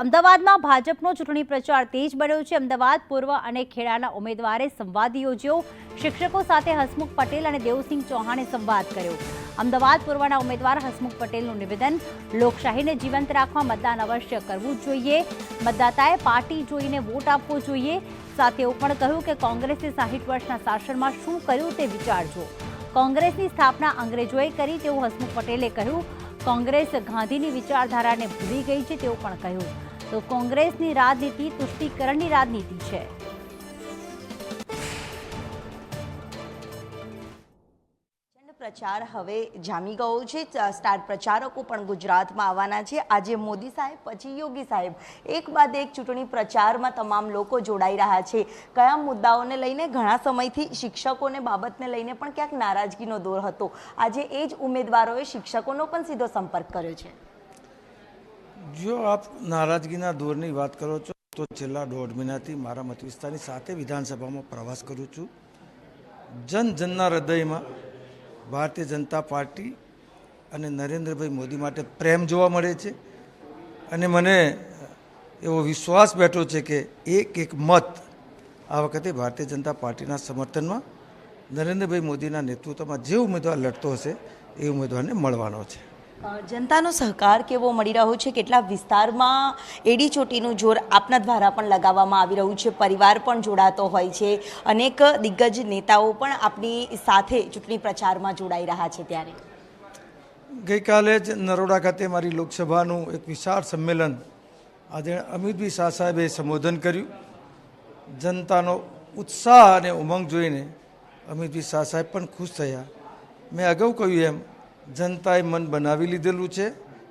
અમદાવાદમાં ભાજપનો ચૂંટણી પ્રચાર તેજ બન્યો છે. અમદાવાદ, પૂર્વ અને ખેડાના ઉમેદવારે સંવાદ યોજ્યો. શિક્ષકો સાથે હસમુખ પટેલ અને દેવસિંહ ચૌહાણે સંવાદ કર્યો. અમદાવાદ, પૂર્વના ઉમેદવાર હસમુખ પટેલનું નિવેદન, લોકશાહીને જીવંત રાખવા મતદાન અવશ્ય કરવું જોઈએ. મતદાતાએ પાર્ટી જોઈને વોટ આપવો જોઈએ. સાથે એવું પણ કહ્યું કે કોંગ્રેસે સાહીઠ વર્ષના શાસનમાં શું કર્યું તે વિચારજો. કોંગ્રેસની સ્થાપના અંગ્રેજોએ કરી તેવું હસમુખ પટેલે કહ્યું. કોંગ્રેસ ગાંધીની વિચારધારાને ભૂલી ગઈ છે તેવું પણ કહ્યું. તો કોંગ્રેસની રાજનીતિ તુષ્ટિકરણની રાજનીતિ છે. પ્રચાર હવે જામી ગયો છે. સ્ટાર પ્રચારકો પણ ગુજરાતમાં આવવાના છે. આજે મોદી સાહેબ, પછી યોગી સાહેબ. એક બાદ એક ચૂંટણી પ્રચારમાં તમામ લોકો જોડાઈ રહ્યા છે. કયા મુદ્દાઓને લઈને, ઘણા સમયથી શિક્ષકોને બાબતને લઈને પણ ક્યાંક નારાજગીનો દોર હતો. આજે એ જ ઉમેદવારોએ શિક્ષકોનો પણ સીધો સંપર્ક કર્યો છે. જો આપ નારાજગીના દોરની વાત કરો છો, તો છેલ્લા દોઢ મહિનાથી મારા મત વિસ્તારની સાથે વિધાનસભામાં પ્રવાસ કરું છું. જન જનના હૃદયમાં ભારતીય જનતા પાર્ટી અને નરેન્દ્રભાઈ મોદી માટે પ્રેમ જોવા મળે છે અને મને એવો વિશ્વાસ બેઠો છે કે એક એક મત આ વખતે ભારતીય જનતા પાર્ટીના સમર્થનમાં નરેન્દ્રભાઈ મોદીના નેતૃત્વમાં જે ઉમેદવાર લડતો હશે એ ઉમેદવારને મળવાનો છે. જનતાનો સહકાર કેવો મળી રહ્યો છે? કેટલા વિસ્તારમાં એડી ચોટીનું જોર આપના દ્વારા પણ લગાવવામાં આવી રહ્યું છે? પરિવાર પણ જોડાતો હોય છે. અનેક દિગ્ગજ નેતાઓ પણ આપની સાથે ચૂંટણી પ્રચારમાં જોડાઈ રહ્યા છે ત્યારે. ગઈકાલે જ નરોડા ખાતે મારી લોકસભાનું એક વિશાળ સંમેલન આજે અમિતભાઈ શાહ સાહેબે સંબોધન કર્યું. જનતાનો ઉત્સાહ અને ઉમંગ જોઈને અમિતભાઈ શાહ સાહેબ પણ ખુશ થયા. મેં અગાઉ કહ્યું એમ જનતાએ મન બનાવી લીધેલું છે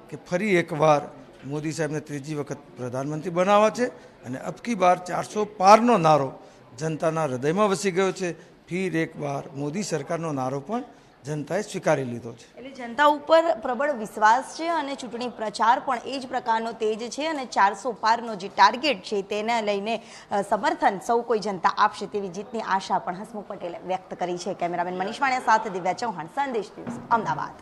કે ફરી એકવાર મોદી સાહેબને ત્રીજી વખત પ્રધાનમંત્રી બનાવવા છે અને અબકી બાર ચારસો પારનો નારો જનતાના હૃદયમાં વસી ગયો છે. ફીર એકવાર મોદી સરકારનો નારો પણ જનતાએ સ્વીકારી લીધો છે. એટલે જનતા ઉપર પ્રબળ વિશ્વાસ છે અને ચૂંટણી પ્રચાર પણ એ જ પ્રકારનો તેજ છે અને ચારસો પારનો જે ટાર્ગેટ છે તેને લઈને સમર્થન સૌ કોઈ જનતા આપશે તેવી જીતની આશા પણ હસમુખ પટેલે વ્યક્ત કરી છે. કેમેરામેન મનીષ વાણિયા સાથે દિવ્યા ચૌહાણ, સંદેશ ન્યૂઝ, અમદાવાદ.